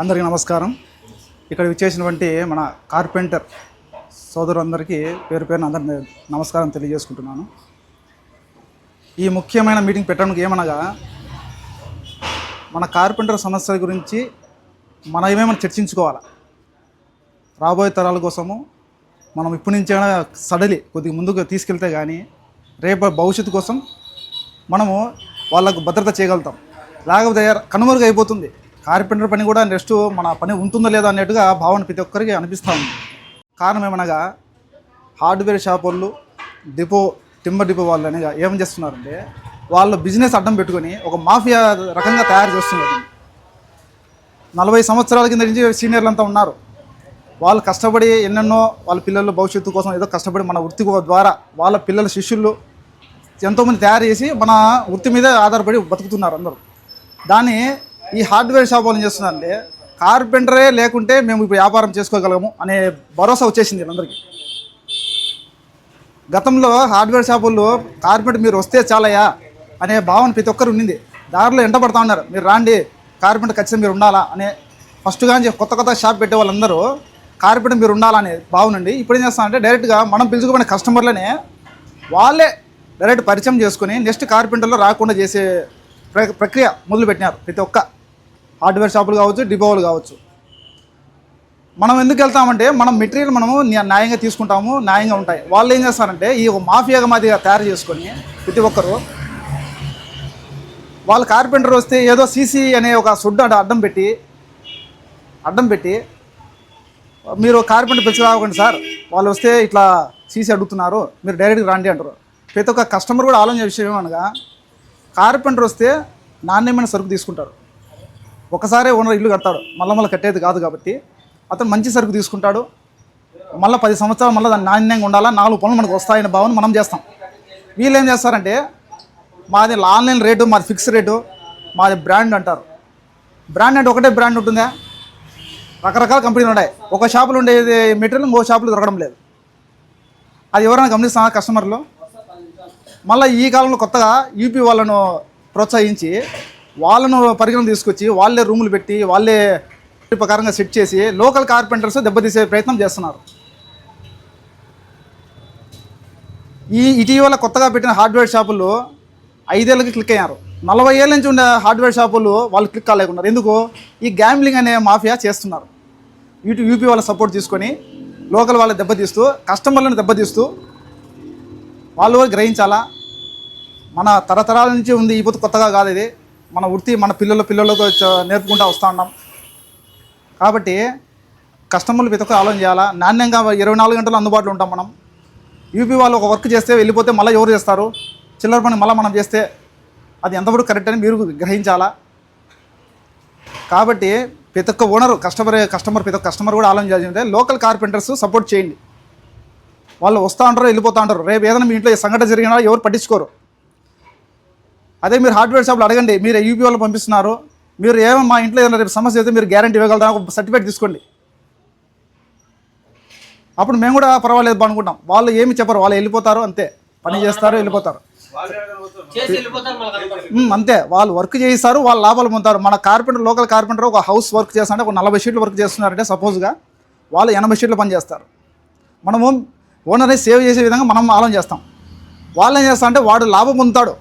అందరికీ నమస్కారం. ఇక్కడ విచ్చేసినటువంటి మన కార్పెంటర్ సోదరులందరికీ పేరు పేరున అందరిని నమస్కారం తెలియజేసుకుంటున్నాను. ఈ ముఖ్యమైన మీటింగ్ పెట్టడానికి ఏమనగా మన కార్పెంటర్ సమస్యల గురించి మనం ఏమేమైనా చర్చించుకోవాలా? రాబోయే తరాల కోసము మనం ఇప్పటి నుంచైనా సడలి కొద్దిగా ముందుకు తీసుకెళ్తే కానీ రేపు భవిష్యత్తు కోసం మనము వాళ్ళకు భద్రత చేయగలుగుతాం. లేకపోతే కనుమరుగు అయిపోతుంది కార్పెంటర్ పని కూడా నెక్స్ట్ మన పని ఉంటుందో లేదో అన్నట్టుగా భావన ప్రతి ఒక్కరికి అనిపిస్తూ ఉంది. కారణం ఏమనగా హార్డ్వేర్ షాప్ వాళ్ళు డిపో టింబర్ డిపో వాళ్ళు అనగా ఏం చేస్తున్నారంటే వాళ్ళ బిజినెస్ అడ్డం పెట్టుకొని ఒక మాఫియా రకంగా తయారు చేస్తున్నారు. నలభై సంవత్సరాల కింద నుంచి సీనియర్లు అంతా ఉన్నారు. వాళ్ళు కష్టపడి ఎన్నెన్నో వాళ్ళ పిల్లల భవిష్యత్తు కోసం ఏదో కష్టపడి మన వృత్తి ద్వారా వాళ్ళ పిల్లల శిష్యులు ఎంతోమంది తయారు చేసి మన వృత్తి మీద ఆధారపడి బతుకుతున్నారు అందరూ. దాన్ని ఈ హార్డ్వేర్ షాప్ వాళ్ళు చేస్తున్నారంటే కార్పెంటరే లేకుంటే మేము ఇప్పుడు వ్యాపారం చేసుకోగలము అనే భరోసా వచ్చేసింది వీళ్ళందరికీ. గతంలో హార్డ్వేర్ షాపుల్లో కార్పెంటర్ మీరు వస్తే చాలయా అనే భావన ప్రతి ఒక్కరు ఉండింది. దారిలో ఎంటపడతా ఉన్నారు. మీరు రాండి కార్పెంటర్ ఖచ్చితంగా మీరు ఉండాలా అనే ఫస్ట్గా కొత్త కొత్త షాప్ పెట్టే వాళ్ళందరూ కార్పెంటర్ మీరు ఉండాలా అనే భావన ఉండి ఇప్పుడు ఏం చేస్తామంటే డైరెక్ట్గా మనం పిలుచుకునే కస్టమర్లనే వాళ్ళే డైరెక్ట్ పరిచయం చేసుకుని నెక్స్ట్ కార్పెంటర్లో రాకుండా చేసే ప్ర- ప్రక్రియ మొదలుపెట్టినారు ప్రతి ఒక్క. హార్డ్వేర్ షాపులు కావచ్చు డిపోలు కావచ్చు. మనం ఎందుకు వెళ్తామంటే మనం మెటీరియల్ మనము న్యాయంగా తీసుకుంటాము న్యాయంగా ఉంటాయి. వాళ్ళు ఏం చేస్తారంటే ఈ ఒక మాఫియాగా మాదిరిగా తయారు చేసుకొని ప్రతి ఒక్కరు వాళ్ళ కార్పెంటర్ వస్తే ఏదో సీసీ అనే ఒక సుడ్డు అడ్డం పెట్టి అడ్డం పెట్టి మీరు కార్పెంటర్ పిలిచి రావకండి సార్. వాళ్ళు వస్తే ఇట్లా సీసీ అడుగుతున్నారు మీరు డైరెక్ట్గా రండి అంటారు. ప్రతి ఒక్క కస్టమర్ కూడా ఆలోచన విషయం ఏమనగా కార్పెంటర్ వస్తే నాణ్యమైన సరుకు తీసుకుంటారు. ఒకసారే ఓనర్ ఇల్లు కడతాడు. మళ్ళీ మళ్ళీ కట్టేది కాదు కాబట్టి. అతను మంచి సరుకు తీసుకుంటాడు. మళ్ళీ పది సంవత్సరాలు మళ్ళీ దాన్ని నాణ్యంగా ఉండాలా? నాలుగు పనులు మనకు వస్తాయనే భావన మనం చేస్తాం. వీళ్ళు ఏం చేస్తారంటే మాది ఆన్లైన్ రేటు మాది ఫిక్స్ రేటు మాది బ్రాండ్ అంటారు. బ్రాండ్ అంటే ఒకటే బ్రాండ్ ఉంటుందా? రకరకాల కంపెనీలు ఉన్నాయి. ఒక షాపులో ఉండేది మెటీరియల్ ఇంకో షాపులో దొరకడం లేదు. అది ఎవరైనా గమనిస్తున్నా కస్టమర్లు? మళ్ళీ ఈ కాలంలో కొత్తగా యూపీ వాళ్ళను ప్రోత్సహించి వాళ్ళను పరిగణన తీసుకొచ్చి వాళ్ళే రూములు పెట్టి వాళ్ళే ప్రకారంగా సెట్ చేసి లోకల్ కార్పెంటర్స్ దెబ్బతీసే ప్రయత్నం చేస్తున్నారు. ఈ ఇటీవల కొత్తగా పెట్టిన హార్డ్వేర్ షాపులు ఐదేళ్ళకి క్లిక్ అయ్యారు. నలభై ఏళ్ళ నుంచి ఉండే హార్డ్వేర్ షాపులు వాళ్ళు క్లిక్ కాలేకున్నారు. ఎందుకు? ఈ గ్యాంబ్లింగ్ అనే మాఫియా చేస్తున్నారు. యూటీ యూపీ వాళ్ళ సపోర్ట్ తీసుకొని లోకల్ వాళ్ళ దెబ్బతీస్తూ కస్టమర్లను దెబ్బతీస్తూ వాళ్ళు గ్రహించాలా? మన తరతరాల నుంచి ఉంది ఈ పొత్తు కొత్తగా కాదు ఇది. మన వృత్తి మన పిల్లల పిల్లలతో చ- నేర్పుకుంటూ వస్తూ ఉన్నాం. కాబట్టి కస్టమర్లు ప్రతి ఒక్కరు ఆలోచన చేయాలా? నాణ్యంగా ఇరవై నాలుగు గంటలు అందుబాటులో ఉంటాం మనం. యూపీ వాళ్ళు ఒక వర్క్ చేస్తే వెళ్ళిపోతే మళ్ళీ ఎవరు చేస్తారు? చిల్లర పని మళ్ళీ మనం చేస్తే అది ఎంతవరకు కరెక్ట్ అని మీరు గ్రహించాలా? కాబట్టి ప్రతి ఒక్క ఓనరు కస్టమర్ కస్టమర్ ప్రతి ఒక్క కస్టమర్ కూడా ఆలోచన చేయాల్సిందే లోకల్ కార్పెంటర్స్ సపోర్ట్ చేయండి. వాళ్ళు వస్తూ ఉంటారు వెళ్ళిపోతూ ఉంటారు. రేపు ఏదైనా మీ ఇంట్లో ఈ సంఘటన జరిగినా ఎవరు పట్టించుకోరు. అదే మీరు హార్డ్వేర్ షాప్లో అడగండి మీరు యూపీ వాళ్ళు పంపిస్తున్నారు మీరు ఏమో మా ఇంట్లో ఏదైనా రేపు సమస్య అయితే మీరు గ్యారంటీ ఇవ్వగలరా ఒక సర్టిఫికేట్ తీసుకోండి. అప్పుడు మేము కూడా పర్వాలేదు అనుకుంటాం. వాళ్ళు ఏమి చెప్పరు వాళ్ళు వెళ్ళిపోతారు అంతే. పని చేస్తారు వెళ్ళిపోతారు. అంతే. వాళ్ళు వర్క్ చేయిస్తారు వాళ్ళు లాభాలు పొందుతారు. మన కార్పెంటర్ లోకల్ కార్పెంటర్ ఒక హౌస్ వర్క్ చేస్తారంటే ఒక నలభై షీట్లు వర్క్ చేస్తున్నారంటే సపోజ్గా వాళ్ళు ఎనభై షీట్లు పని చేస్తారు. మనము ఓనర్ని సేవ్ చేసే విధంగా మనం ఆలోచన చేస్తాం. వాళ్ళు ఏం చేస్తారంటే వాడు లాభం పొందుతాడు.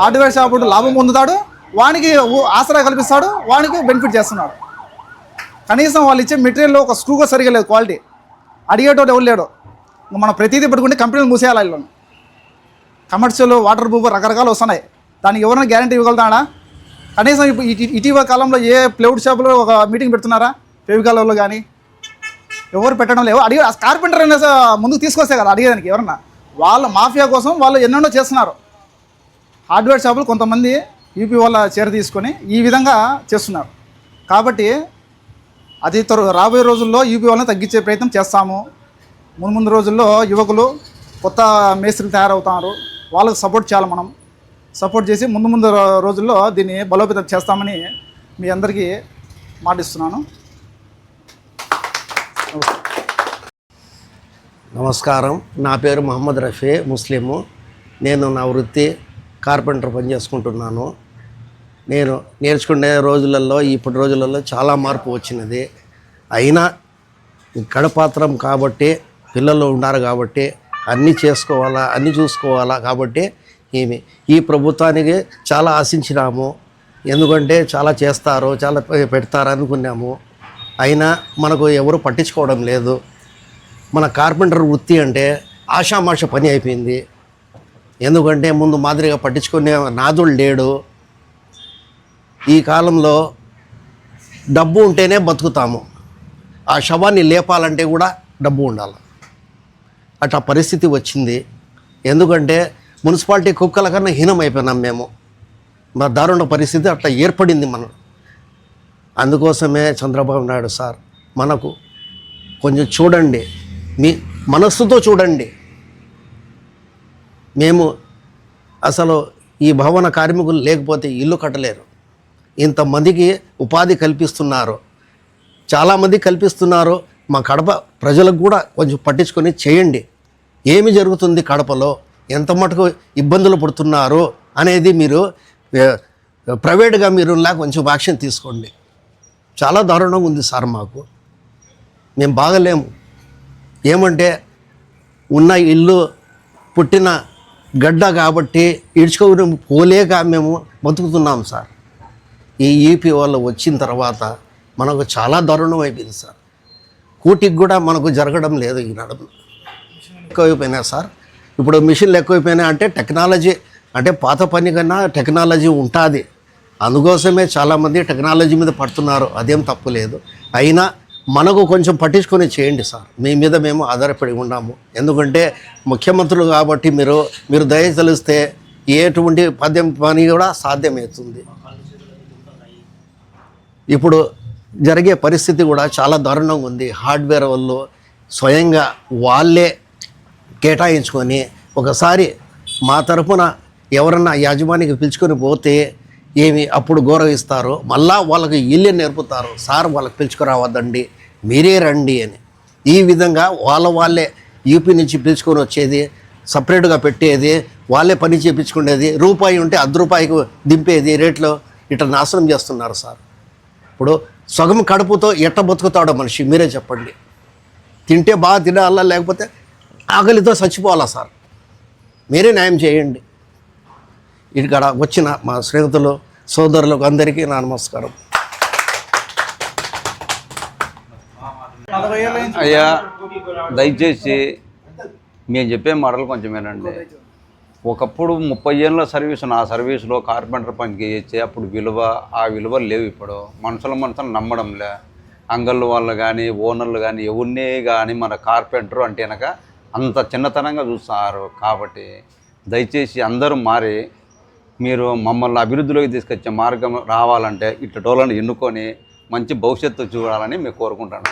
హార్డ్వేర్ షాప్ లాభం పొందుతాడు వానికి ఆసరా కల్పిస్తాడు వానికి బెనిఫిట్ చేస్తున్నాడు. కనీసం వాళ్ళు ఇచ్చే మెటీరియల్లో ఒక స్క్రూగా సరిగా లేదు క్వాలిటీ. అడిగేటోడు ఎవరు లేడు. మనం ప్రతిదీ పెట్టుకుంటే కంపెనీలు మూసేయాలి వీళ్ళని. కమర్షియల్ వాటర్ ప్రూఫ్ రకరకాలు వస్తున్నాయి. దానికి ఎవరైనా గ్యారంటీ ఇవ్వగలుగుతాడా? కనీసం ఇప్పుడు ఇటీవల కాలంలో ఏ ప్లైవుడ్ షాపులో ఒక మీటింగ్ పెడుతున్నారా? ఫెవికాలలో కానీ. ఎవరు పెట్టడం లేవు. అడిగే కార్పెంటర్ అయినా ముందుకు తీసుకొస్తే కదా అడిగేదానికి ఎవరన్నా. వాళ్ళ మాఫియా కోసం వాళ్ళు ఎన్నెన్నో చేస్తున్నారు. హార్డ్వేర్ షాపులు కొంతమంది యూపీ వాళ్ళ చీర తీసుకొని ఈ విధంగా చేస్తున్నారు. కాబట్టి అది త్వర రాబోయే రోజుల్లో యూపీ వాళ్ళని తగ్గించే ప్రయత్నం చేస్తాము. ముందు ముందు రోజుల్లో యువకులు కొత్త మేస్త్రులు తయారవుతారు. వాళ్ళకి సపోర్ట్ చేయాలి మనం. సపోర్ట్ చేసి ముందు ముందు రోజుల్లో దీన్ని బలోపేతం చేస్తామని మీ అందరికీ మాటిస్తున్నాను. నమస్కారం. నా పేరు మహమ్మద్ రఫీ ముస్లిము. నేను నా వృత్తి కార్పెంటర్ పని చేసుకుంటున్నాను. నేను నేర్చుకునే రోజులలో ఇప్పటి రోజులలో చాలా మార్పు వచ్చినది. అయినా కడపాత్రం కాబట్టి పిల్లలు ఉన్నారు కాబట్టి అన్నీ చేసుకోవాలా అన్నీ చూసుకోవాలా కాబట్టి ఏమి ఈ ప్రభుత్వానికి చాలా ఆశించినాము. ఎందుకంటే చాలా చేస్తారు చాలా పెడతారు అనుకున్నాము. అయినా మనకు ఎవరు పట్టించుకోవడం లేదు. మన కార్పెంటర్ వృత్తి అంటే ఆషామాష పని అయిపోయింది. ఎందుకంటే ముందు మాదిరిగా పట్టించుకునే నాదుడు లేడు. ఈ కాలంలో డబ్బు ఉంటేనే బతుకుతాము. ఆ శవాన్ని లేపాలంటే కూడా డబ్బు ఉండాలి. అట్లా పరిస్థితి వచ్చింది. ఎందుకంటే మున్సిపాలిటీ కుక్కల కన్నా హీనం అయిపోయినాం మేము. మా దారుణ పరిస్థితి అట్లా ఏర్పడింది మనం అందుకోసమే చంద్రబాబు నాయుడు సార్ మనకు కొంచెం చూడండి. మీ మనస్సుతో చూడండి. మేము అసలు ఈ భవన కార్మికులు లేకపోతే ఇల్లు కట్టలేరు. ఇంతమందికి ఉపాధి కల్పిస్తున్నారు. చాలామంది కల్పిస్తున్నారు. మా కడప ప్రజలకు కూడా కొంచెం పట్టించుకొని చేయండి. ఏమి జరుగుతుంది కడపలో? ఎంత మటుకు ఇబ్బందులు పడుతున్నారు అనేది మీరు ప్రైవేట్గా మీరు ఇలా కొంచెం యాక్షన్ తీసుకోండి. చాలా దారుణంగా ఉంది సార్ మాకు. మేము బాగలేము. ఏమంటే ఉన్న ఇల్లు పుట్టిన గడ్డ కాబట్టి ఇడ్చుకొని పోలేక మేము బతుకుతున్నాం సార్. ఈ ఈపీ వాళ్ళు వచ్చిన తర్వాత మనకు చాలా దారుణం అయిపోయింది సార్. కూటికి కూడా మనకు జరగడం లేదు ఈ నడుము. ఎక్కువైపోయినాయి సార్. ఇప్పుడు మిషన్లు ఎక్కువైపోయినాయి అంటే టెక్నాలజీ అంటే పాత పని కన్నా టెక్నాలజీ ఉంటుంది. అందుకోసమే చాలామంది టెక్నాలజీ మీద పడుతున్నారు. అదేం తప్పు లేదు. అయినా మనకు కొంచెం పట్టించుకొని చేయండి సార్. మీ మీద మేము ఆధారపడి ఉన్నాము. ఎందుకంటే ముఖ్యమంత్రులు కాబట్టి మీరు మీరు దయ తెలిస్తే ఎటువంటి పద్యం పని కూడా సాధ్యమవుతుంది. ఇప్పుడు జరిగే పరిస్థితి కూడా చాలా దారుణంగా ఉంది. హార్డ్వేర్ వాళ్ళు స్వయంగా వాళ్ళే కేటాయించుకొని ఒకసారి మా తరపున ఎవరన్నా యాజమానికి పిలుచుకొని పోతే ఏమి అప్పుడు గౌరవిస్తారు మళ్ళా వాళ్ళకి ఇల్లు నేర్పుతారు సార్ వాళ్ళకి పిలుచుకురావద్దండి మీరే రండి అని. ఈ విధంగా వాళ్ళ వాళ్ళే యూపీ నుంచి పిలుచుకొని వచ్చేది సపరేట్గా పెట్టేది వాళ్ళే పని చేయించుకునేది రూపాయి ఉంటే అర్ధ రూపాయికి దింపేది రేట్లో ఇట్లా నాశనం చేస్తున్నారు సార్. ఇప్పుడు సగం కడుపుతో ఎట్ట బతుకుతాడో మనిషి మీరే చెప్పండి. తింటే బాగా తినాలా లేకపోతే ఆకలితో చచ్చిపోవాలా సార్? మీరే న్యాయం చేయండి. ఇక్కడ వచ్చిన మా స్నేహితులు సోదరులకు అందరికీ నా నమస్కారం. అయ్యా దయచేసి మేము చెప్పే మాటలు కొంచెం వినండి. ఒకప్పుడు ముప్పై ఏళ్ళ సర్వీస్ నా సర్వీస్లో కార్పెంటర్ పనికి చేస్తే అప్పుడు విలువ ఆ విలువ లేవు ఇప్పుడు. మనుషుల మనుషులు నమ్మడంలే. అంగళ్ళు వాళ్ళు కానీ ఓనర్లు కానీ ఎవరినే కానీ మన కార్పెంటర్ అంటే కనుక అంత చిన్నతనంగా చూస్తున్నారు కాబట్టి దయచేసి అందరూ మారి మీరు మమ్మల్ని అభివృద్ధిలోకి తీసుకొచ్చే మార్గం రావాలంటే ఇట్లా టోలను ఎన్నుకొని మంచి భవిష్యత్తు చూడాలని మేము కోరుకుంటాను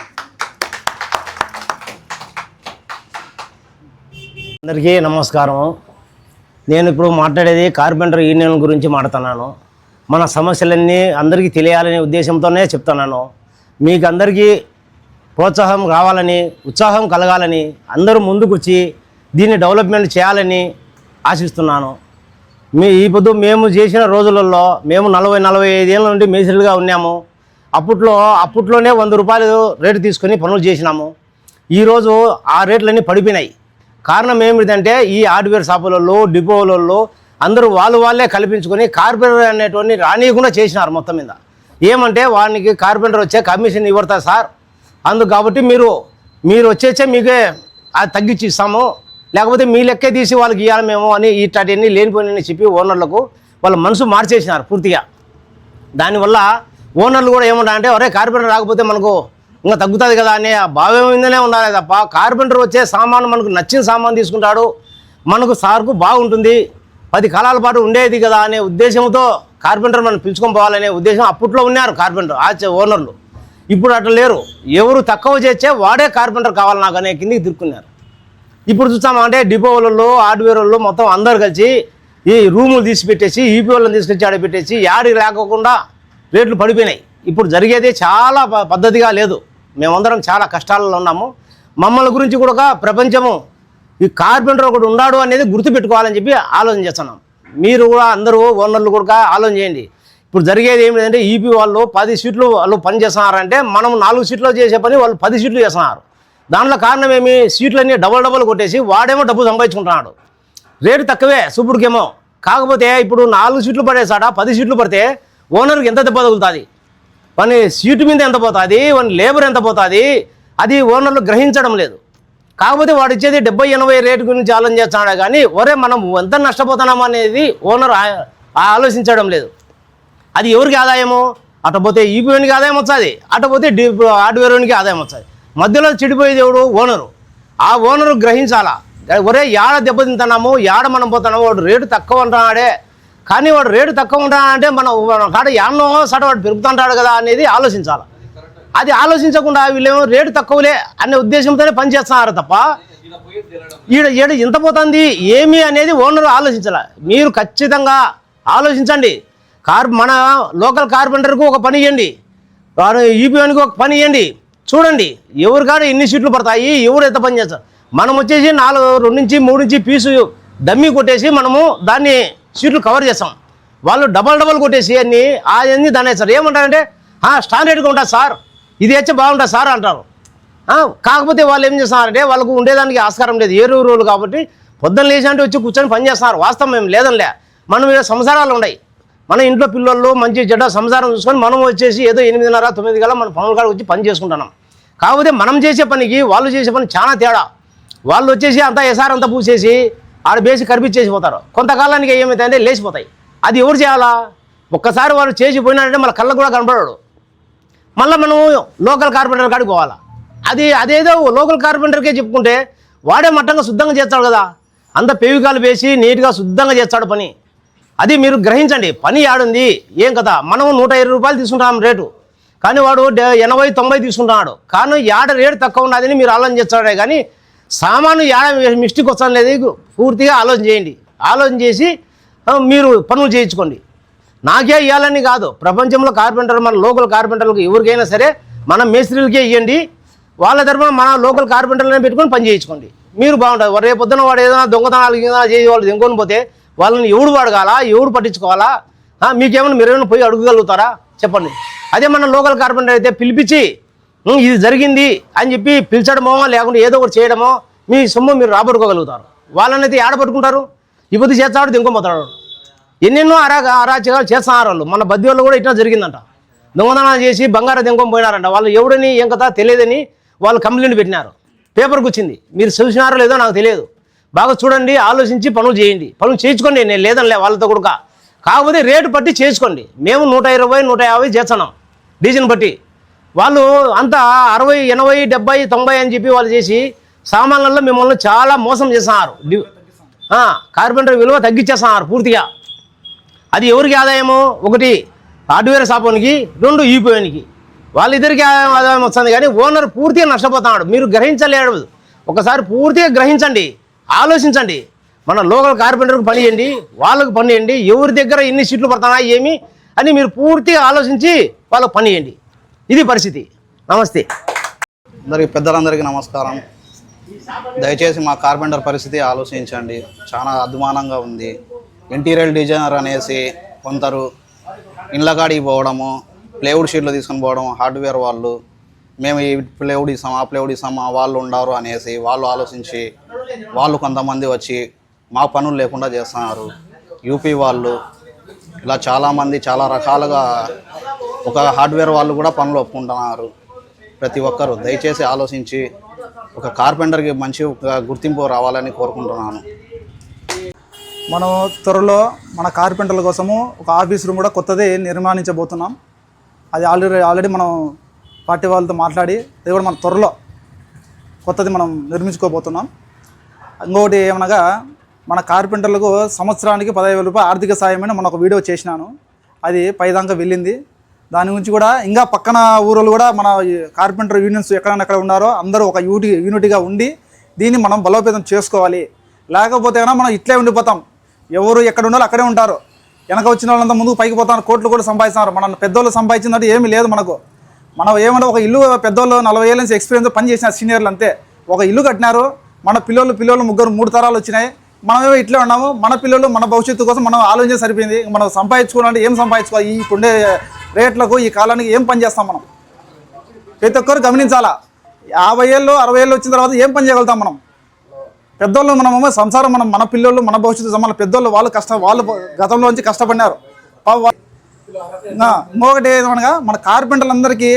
అందరికీ నమస్కారం. నేను ఇప్పుడు మాట్లాడేది కార్పెంటర్ యూనియన్ గురించి మాట్లాడుతున్నాను. మన సమస్యలన్నీ అందరికీ తెలియాలనే ఉద్దేశంతోనే చెప్తున్నాను. మీకు అందరికీ ప్రోత్సాహం కావాలని ఉత్సాహం కలగాలని అందరూ ముందుకొచ్చి దీన్ని డెవలప్మెంట్ చేయాలని ఆశిస్తున్నాను. మీ ఈ పొద్దు మేము చేసిన రోజులలో మేము నలభై నలభై ఐదేళ్ళ నుండి మేస్త్రిలుగా ఉన్నాము. అప్పట్లో అప్పట్లోనే వంద రూపాయలు రేటు తీసుకొని పనులు చేసినాము. ఈరోజు ఆ రేట్లన్నీ పడిపోయినాయి. కారణం ఏమిటంటే ఈ హార్డ్వేర్ షాపులలో డిపోలలో అందరూ వాళ్ళు వాళ్ళే కల్పించుకొని కార్పెంటర్ అనేటువంటి రానియకుండా చేసినారు మొత్తం మీద. ఏమంటే వానికి కార్పెంటర్ వచ్చే కమిషన్ ఇవ్వడతారు సార్. అందుకు కాబట్టి మీరు మీరు వచ్చేసే మీకే అది తగ్గించి ఇస్తాము. లేకపోతే మీ లెక్కే తీసి వాళ్ళకి ఇవ్వాలి మేము అని ఇట్లాంటివన్నీ లేనిపోయినని చెప్పి ఓనర్లకు వాళ్ళ మనసు మార్చేసినారు పూర్తిగా. దానివల్ల ఓనర్లు కూడా ఏమంటారంటే ఒరే కార్పెంటర్ రాకపోతే మనకు ఇంకా తగ్గుతుంది కదా అనే భావం మీదనే ఉండాలి తప్ప కార్పెంటర్ వచ్చే సామాను మనకు నచ్చిన సామాన్ తీసుకుంటాడు మనకు సార్కు బాగుంటుంది పది కాలాల పాటు ఉండేది కదా అనే ఉద్దేశంతో కార్పెంటర్ మనం పిలుచుకొని పోవాలనే ఉద్దేశం అప్పట్లో ఉన్నారు కార్పెంటర్ ఆచే ఓనర్లు. ఇప్పుడు అట్లా లేరు. ఎవరు తక్కువ చేస్తే వాడే కార్పెంటర్ కావాలి నాకు అనే కిందికి తిరుక్కున్నారు. ఇప్పుడు చూస్తామంటే డిపోలలో హార్డ్వేర్లలో మొత్తం అందరు కలిసి ఈ రూములు తీసి పెట్టేసి ఈపీ వాళ్ళని తీసుకొచ్చి ఆడ పెట్టేసి యాడికి లేకోకుండా రేట్లు పడిపోయినాయి. ఇప్పుడు జరిగేది చాలా ప- పద్ధతిగా లేదు. మేమందరం చాలా కష్టాలలో ఉన్నాము. మమ్మల్ని గురించి కూడా ప్రపంచము ఈ కార్పెంటర్ ఒకటి ఉన్నాడు అనేది గుర్తుపెట్టుకోవాలని చెప్పి ఆలోచన చేస్తున్నాం. మీరు కూడా అందరూ ఓనర్లు కూడా ఆలోచన చేయండి. ఇప్పుడు జరిగేది ఏమి లేదంటే ఈపీ వాళ్ళు పది సీట్లు వాళ్ళు పని చేస్తున్నారంటే మనం నాలుగు సీట్లు చేసే పని వాళ్ళు పది సీట్లు చేస్తున్నారు. దాంట్లో కారణం ఏమి సీట్లన్నీ డబల్ డబల్ కొట్టేసి వాడేమో డబ్బు సంపాదించుకుంటున్నాడు. రేటు తక్కువే సూపుడికేమో కాకపోతే ఇప్పుడు నాలుగు సీట్లు పడేసాడ? పది సీట్లు పడితే ఓనర్కి ఎంత దెబ్బ తగులుతుంది? వాని సీటు మీద ఎంత పోతుంది? వాని లేబర్ ఎంత పోతుంది? అది ఓనర్లు గ్రహించడం లేదు. కాకపోతే వాడు ఇచ్చేది డెబ్బై ఎనభై రేటు గురించి ఆలోచన చేస్తున్నాడు కానీ ఒరే మనం ఎంత నష్టపోతున్నాం అనేది ఓనర్ ఆ- ఆలోచించడం లేదు. అది ఎవరికి ఆదాయము? అటు పోతే ఆదాయం వస్తుంది అటు పోతే డి హార్డ్వేర్కి ఆదాయం వస్తుంది. మధ్యలో చెడిపోయేది ఎవడు ఓనరు. ఆ ఓనరు గ్రహించాలా? ఒరే యాడ దెబ్బతింటున్నాము యాడ మనం పోతున్నాము వాడు రేటు తక్కువ ఉంటున్నాడే కానీ వాడు రేటు తక్కువ ఉంటానంటే మనం మన కాడ యాన్నో సట వాడు పెరుగుతుంటాడు కదా అనేది ఆలోచించాలి? అది ఆలోచించకుండా వీళ్ళేమో రేటు తక్కువలే అనే ఉద్దేశంతోనే పనిచేస్తున్నారు తప్ప? ఈడ ఈడ ఇంత పోతుంది ఏమి అనేది ఓనర్ ఆలోచించాల. మీరు ఖచ్చితంగా ఆలోచించండి. కార్ మన లోకల్ కార్పెంటర్కు ఒక పని ఇవ్వండి వాడు ఈపీఎన్కి ఒక పని ఇవ్వండి చూడండి ఎవరు కాడ ఎన్ని సీట్లు పడతాయి ఎవరు ఎంత పని చేస్తారు? మనం వచ్చేసి నాలుగు రెండు నుంచి మూడు నుంచి పీసు దమ్మి కొట్టేసి మనము దాన్ని సీట్లు కవర్ చేస్తాం. వాళ్ళు డబల్ డబల్ కొట్టేసి అన్ని అవన్నీ దాన్ని వేస్తారు ఏమంటారంటే స్టాండర్డ్గా ఉంటుంది సార్. ఇది వచ్చి బాగుంటుంది సార్ అంటారు. కాకపోతే వాళ్ళు ఏం చేస్తున్నారంటే వాళ్ళకు ఉండేదానికి ఆస్కారం లేదు. ఏరు రోజులు కాబట్టి పొద్దున్న లేచి వచ్చి కూర్చొని పని చేస్తున్నారు. వాస్తవం మేము లేదనిలే మనం ఇక్కడ సంసారాలు ఉన్నాయి. మన ఇంట్లో పిల్లలు మంచి చెడ్డ సంసారం చూసుకొని మనం వచ్చేసి ఏదో ఎనిమిదిన్నర తొమ్మిది గల మన పనుల కాడ వచ్చి పని చేసుకుంటున్నాం. కాకపోతే మనం చేసే పనికి వాళ్ళు చేసే పని చాలా తేడా. వాళ్ళు వచ్చేసి అంతా ఎసార్ అంతా పూసేసి ఆడ బేసి కరిపించేసి పోతారు కొంతకాలానికి ఏమైతే లేచిపోతాయి. అది ఎవరు చేయాలా? ఒక్కసారి వాళ్ళు చేసి పోయినారంటే మన కళ్ళకు కూడా కనపడాడు. మళ్ళీ మనం లోకల్ కార్పెంటర్ కాడికి పోవాలా? అది అదేదో లోకల్ కార్పెంటర్కే చెప్పుకుంటే వాడే మట్టంగా శుద్ధంగా చేస్తాడు కదా. అంత పెవికాలు వేసి నీట్గా శుద్ధంగా చేస్తాడు పని. అది మీరు గ్రహించండి. పని ఆడుంది ఏం కదా మనం నూట ఇరవై రూపాయలు తీసుకుంటాం రేటు. కానీ వాడు ఎనభై తొంభై తీసుకుంటున్నాడు. కానీ యాడ రేటు తక్కువ ఉన్నదని మీరు ఆలోచన చేస్తాడే కానీ సామాను యాడ మిస్టేక్ వస్తాను లేదు. పూర్తిగా ఆలోచన చేయండి. ఆలోచన చేసి మీరు పనులు చేయించుకోండి. నాకే ఇవ్వాలని కాదు. ప్రపంచంలో కార్పెంటర్ మన లోకల్ కార్పెంటర్లకు ఎవరికైనా సరే మన మేస్త్రీలకే ఇవ్వండి వాళ్ళ తరఫున మన లోకల్ కార్పెంటర్లనే పెట్టుకొని పని చేయించుకోండి. మీరు బాగుంటుంది రేపు పొద్దున వాడు ఏదైనా దొంగతనాలు ఏదైనా చేసి వాళ్ళు దింకొని పోతే వాళ్ళని ఎవడు వాడగాల ఎవడు పట్టించుకోవాలా? మీకేమైనా మీరేమైనా పోయి అడగగలుగుతారా? చెప్పండి. అదే మన లోకల్ కార్పెంటర్ అయితే పిలిపించి ఇది జరిగింది అని చెప్పి పిలిచడమో లేకుంటే ఏదో ఒకటి చేయడమో మీ సొమ్ము మీరు రాబట్టుకోగలుగుతారు. వాళ్ళనైతే ఏడ పట్టుకుంటారు? ఇబ్బంది చేస్తాడు దెంకొపోతాడు ఎన్నెన్నో అరా అరాచకాలు చేస్తున్నారు వాళ్ళు మన బద్ది వాళ్ళు కూడా ఇట్లా జరిగిందంట. దొంగతనాలు చేసి బంగారం దెంకొని పోయినారంట. వాళ్ళు ఎవడని ఏం కదా తెలియదని వాళ్ళు కంప్లైంట్ పెట్టినారు. పేపర్కి వచ్చింది. మీరు చూసినారో లేదో నాకు తెలియదు. బాగా చూడండి ఆలోచించి పనులు చేయండి. పనులు చేయించుకోండి. నేను లేదనిలే వాళ్ళతో కూడా కాకపోతే రేటు బట్టి చేసుకోండి మేము నూట ఇరవై నూట యాభై చేస్తున్నాం. డీజిల్ బట్టి. వాళ్ళు అంతా అరవై ఎనభై డెబ్బై తొంభై అని చెప్పి వాళ్ళు చేసి సామాన్లలో మిమ్మల్ని చాలా మోసం చేస్తున్నారు. కార్పెంటర్ విలువ తగ్గించేస్తున్నారు పూర్తిగా. అది ఎవరికి ఆదాయము? ఒకటి హార్డ్వేర్ షాపునికి రెండు ఈపీఓనికి వాళ్ళిద్దరికి ఆదాయం ఆదాయం వస్తుంది కానీ ఓనర్ పూర్తిగా నష్టపోతున్నాడు. మీరు గ్రహించలేడు. ఒకసారి పూర్తిగా గ్రహించండి. ఆలోచించండి. మన లోకల్ కార్పెంటర్కి పని చేయండి వాళ్ళకు పని చేయండి ఎవరి దగ్గర ఎన్ని సీట్లు పడుతున్నాయి ఏమి? అని మీరు పూర్తిగా ఆలోచించి వాళ్ళకు పని చేయండి ఇది పరిస్థితి. నమస్తే. అందరికీ పెద్దలందరికీ నమస్కారం. దయచేసి మా కార్పెంటర్ పరిస్థితి ఆలోచించండి. చాలా అధ్వానంగా ఉంది. ఇంటీరియర్ డిజైనర్ అనేసి కొందరు ఇండ్ల కాడికి పోవడము ప్లేవుడ్ షీట్లు తీసుకొని పోవడం హార్డ్వేర్ వాళ్ళు. మేము ఈ ప్లేవుడ్ ఇస్తాం ఆ ప్లేవుడ్ ఇస్తాం వాళ్ళు ఉండారు అనేసి వాళ్ళు ఆలోచించి వాళ్ళు కొంతమంది వచ్చి మా పనులు లేకుండా చేస్తున్నారు. యూపీ వాళ్ళు ఇలా చాలామంది చాలా రకాలుగా ఒక హార్డ్వేర్ వాళ్ళు కూడా పనులు ఒప్పుకుంటున్నారు. ప్రతి ఒక్కరూ దయచేసి ఆలోచించి ఒక కార్పెంటర్కి మంచి ఒక గుర్తింపు రావాలని కోరుకుంటున్నాను. మనం త్వరలో మన కార్పెంటర్ల కోసము ఒక ఆఫీస్ రూమ్ కూడా కొత్తది నిర్మాణించబోతున్నాం. అది ఆల్రెడీ ఆల్రెడీ మనం పార్టీ వాళ్ళతో మాట్లాడి అది కూడా మన త్వరలో కొత్తది మనం నిర్మించుకోబోతున్నాం. ఇంకొకటి ఏమనగా మన కార్పెంటర్లకు సంవత్సరానికి పదహైదు వేల రూపాయలు ఆర్థిక సాయమని మన ఒక వీడియో చేసినాను. అది పైదాకా వెళ్ళింది. దాని గురించి కూడా ఇంకా పక్కన ఊరోళ్ళు కూడా మన ఈ కార్పెంటర్ యూనియన్స్ ఎక్కడైనా ఎక్కడ ఉన్నారో అందరూ ఒక యూటీ యూనిట్గా ఉండి దీన్ని మనం బలోపేతం చేసుకోవాలి. లేకపోతే కనుక మనం ఇట్లే ఉండిపోతాం. ఎవరు ఎక్కడ ఉండాలో అక్కడే ఉంటారు. వెనక వచ్చిన వాళ్ళంతా ముందుకు పైకి పోతారు. కోట్లు కూడా సంపాదిస్తున్నారు. మన పెద్దోళ్ళు సంపాదించినట్టు ఏమీ లేదు మనకు. మనం ఏమంటే ఒక ఇల్లు పెద్దోళ్ళు నలభై ఏళ్ళ నుంచి ఎక్స్పీరియన్స్ పని చేసిన సీనియర్లు అంతే. ఒక ఇల్లు కట్టినారు. మన పిల్లలు పిల్లలు ముగ్గురు మూడు తరాలు వచ్చినాయి. మనమేమో ఇట్లే ఉన్నాము. మన పిల్లలు మన భవిష్యత్తు కోసం మనం ఆలోచన సరిపోయింది. మనం సంపాదించుకోవాలంటే ఏం సంపాదించుకోవాలి? ఈ ఇప్పుడుండే రేట్లకు ఈ కాలానికి ఏం పని చేస్తాం మనం? ప్రతి ఒక్కరు గమనించాలా? యాభై ఏళ్ళు అరవై ఏళ్ళు వచ్చిన తర్వాత ఏం పని చేయగలుగుతాం మనం? పెద్దోళ్ళు మనమేమో సంసారం మనం మన పిల్లలు మన భవిష్యత్తు మన పెద్దోళ్ళు వాళ్ళు కష్టం వాళ్ళు గతంలోంచి కష్టపడినారు. ఇంకొకటి ఏమనగా మన కార్పెంటర్లందరికీ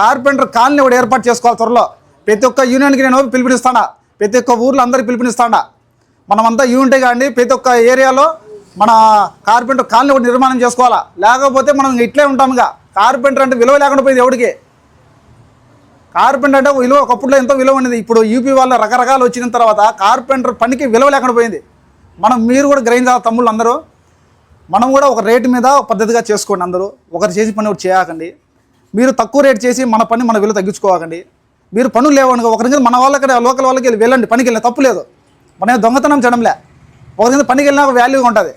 కార్పెంటర్ కాలనీ ఒకటి ఏర్పాటు చేసుకోవాలి త్వరలో. ప్రతి ఒక్క యూనియన్కి నేను పిలుపునిస్తాడా ప్రతి ఒక్క ఊర్లో అందరికి పిలుపునిస్తాడా మనమంతా యూనిటే కానీ ప్రతి ఒక్క ఏరియాలో మన కార్పెంటర్ కాలనీ ఒకటి నిర్మాణం చేసుకోవాలా? లేకపోతే మనం ఇట్లే ఉంటాం ఇక. కార్పెంటర్ అంటే విలువ లేకుండా పోయింది ఎవడికి? కార్పెంటర్ అంటే విలువ ఒకప్పుడులో ఎంతో విలువ ఉండేది. ఇప్పుడు యూపీ వాళ్ళ రకరకాలు వచ్చిన తర్వాత కార్పెంటర్ పనికి విలువ లేకుండా పోయింది. మనం మీరు కూడా గ్రహించాలి తమ్ముళ్ళు అందరూ. మనం కూడా ఒక రేటు మీద పద్ధతిగా చేసుకోండి అందరూ. ఒకరు చేసి పని ఒకటి చేయకండి. మీరు తక్కువ రేట్ చేసి మన పని మన విలువ తగ్గించుకోకండి మీరు పనులు లేవనుకో ఒకరి మన వాళ్ళకి లోకల్ వాళ్ళకి వెళ్ళి వెళ్ళండి. పనికి వెళ్ళిన తప్పు లేదు. మనం దొంగతనం చేయడంలే ఒక కింద పనికి వెళ్ళినా ఒక వాల్యూగా ఉంటుంది.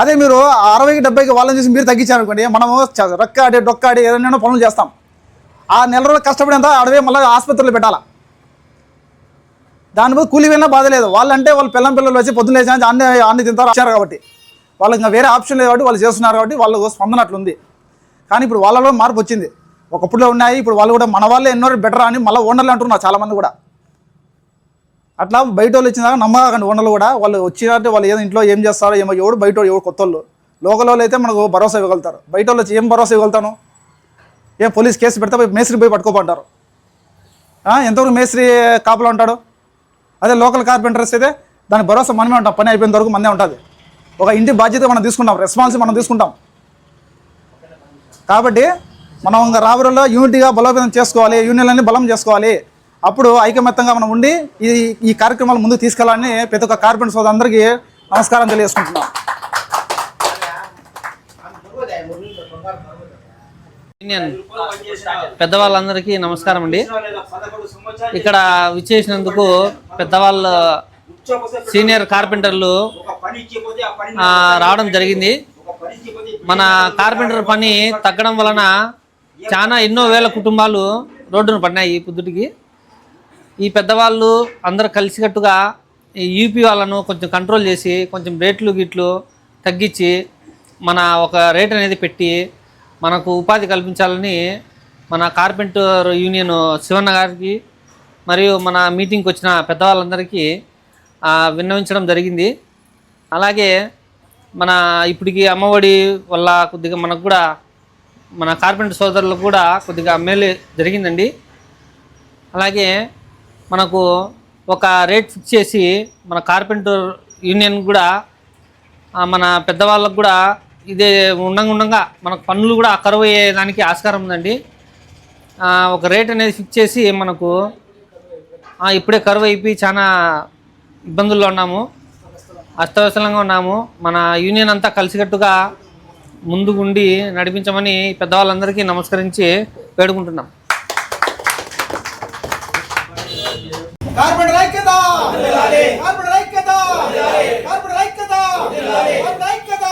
అదే మీరు అరవైకి డెబ్బైకి వాళ్ళని చూసి మీరు తగ్గించారనుకోండి మనము రొక్కాడి డొక్కాడి ఏదైనా పనులు చేస్తాం. ఆ నెల రోజులు కష్టపడేంత అడవే మళ్ళీ ఆసుపత్రిలో పెట్టాలా? దాని మీద కూలి వెళ్ళినా బాధ లేదు. వాళ్ళంటే వాళ్ళ పిల్లం పిల్లలు వచ్చి పొద్దున్న లేచి అన్ని అన్ని తింటారు వచ్చారు కాబట్టి. వాళ్ళకి ఇంకా వేరే ఆప్షన్ లేదు కాబట్టి వాళ్ళు చేస్తున్నారు కాబట్టి వాళ్ళకు స్పందన అట్లుంది. కానీ ఇప్పుడు వాళ్ళలో మార్పు వచ్చింది. ఒకప్పుడులో ఉన్నాయి ఇప్పుడు వాళ్ళు కూడా మన వాళ్ళే ఎన్నో బెటర్ అని మళ్ళీ ఓనర్లు అంటున్నారు చాలామంది కూడా. అట్లా బయట వాళ్ళు వచ్చిన దాకా నమ్మకండి ఓనర్లు కూడా వాళ్ళు వచ్చినట్టు వాళ్ళు ఏదో ఇంట్లో ఏం చేస్తారో ఏమో ఎవడు బయట ఎవడు కొత్త వాళ్ళు. లోకల్ వాళ్ళు అయితే మనకు భరోసా ఇవ్వగలుగుతారు. బయట వాళ్ళు ఏం భరోసా ఇవ్వగలుగుతాను? ఏ పోలీస్ కేసు పెడితే పోయి మేస్త్రి పోయి పట్టుకోమంటారు ఎంతవరకు మేస్త్రి కాపలా ఉంటాడు? అదే లోకల్ కార్పెంటర్స్ అయితే దాని భరోసా మనమే ఉంటాం. పని అయిపోయిన వరకు మనమే ఉంటుంది. ఒక ఇంటి బాధ్యత మనం తీసుకుంటాం. రెస్పాన్స్ మనం తీసుకుంటాం. కాబట్టి మనం ఇంకా రాబడిలో యూనిటీగా బలోపేతం చేసుకోవాలి. యూనియన్లని బలం చేసుకోవాలి. అప్పుడు ఐకమత్యంగా మనం ఉండి ఈ ఈ కార్యక్రమాలు ముందుకు తీసుకెళ్ళాలని ప్రతి ఒక్క కార్పెంటర్ సోదరులందరికీ నమస్కారం తెలియజేసుకుంటున్నాం. పెద్దవాళ్ళందరికీ నమస్కారం అండి. ఇక్కడ విచ్చేసినందుకు పెద్దవాళ్ళ సీనియర్ కార్పెంటర్లు రావడం జరిగింది. మన కార్పెంటర్ పని తగ్గడం వలన చాలా ఎన్నో వేల కుటుంబాలు రోడ్డున పడినాయి ఈ పొద్దుటికి. ఈ పెద్దవాళ్ళు అందరూ కలిసికట్టుగా ఈ యూపీ వాళ్ళను కొంచెం కంట్రోల్ చేసి కొంచెం రేట్లు గిట్లు తగ్గించి మన ఒక రేట్ అనేది పెట్టి మనకు ఉపాధి కల్పించాలని మన కార్పెంటర్ యూనియన్ శివన్న గారికి మరియు మన మీటింగ్కి వచ్చిన పెద్దవాళ్ళందరికీ విన్నవించడం జరిగింది. అలాగే మన ఇప్పటికి అమ్మఒడి వల్ల కొద్దిగా మనకు కూడా మన కార్పెంటర్ సోదరులకు కూడా కొద్దిగా మేలు జరిగిందండి. అలాగే మనకు ఒక రేట్ ఫిక్స్ చేసి మన కార్పెంటర్ యూనియన్ కూడా మన పెద్దవాళ్ళకు కూడా ఇదే ఉండంగా ఉండగా మనకు పన్నులు కూడా కరువు అయ్యేదానికి ఆస్కారం ఉందండి. ఒక రేట్ అనేది ఫిక్స్ చేసి మనకు ఇప్పుడే కరువు అయిపోయి చాలా ఇబ్బందుల్లో ఉన్నాము. అస్తవ్యస్తంగా ఉన్నాము. మన యూనియన్ అంతా కలిసికట్టుగా ముందుగుండి నడిపించమని పెద్దవాళ్ళందరికీ నమస్కరించి వేడుకుంటున్నాం. కార్పొరేటర్ ఐక్యత! కార్పొరేటర్ ఐక్యత! కార్పొరేటర్ ఐక్యత! ఐక్యత!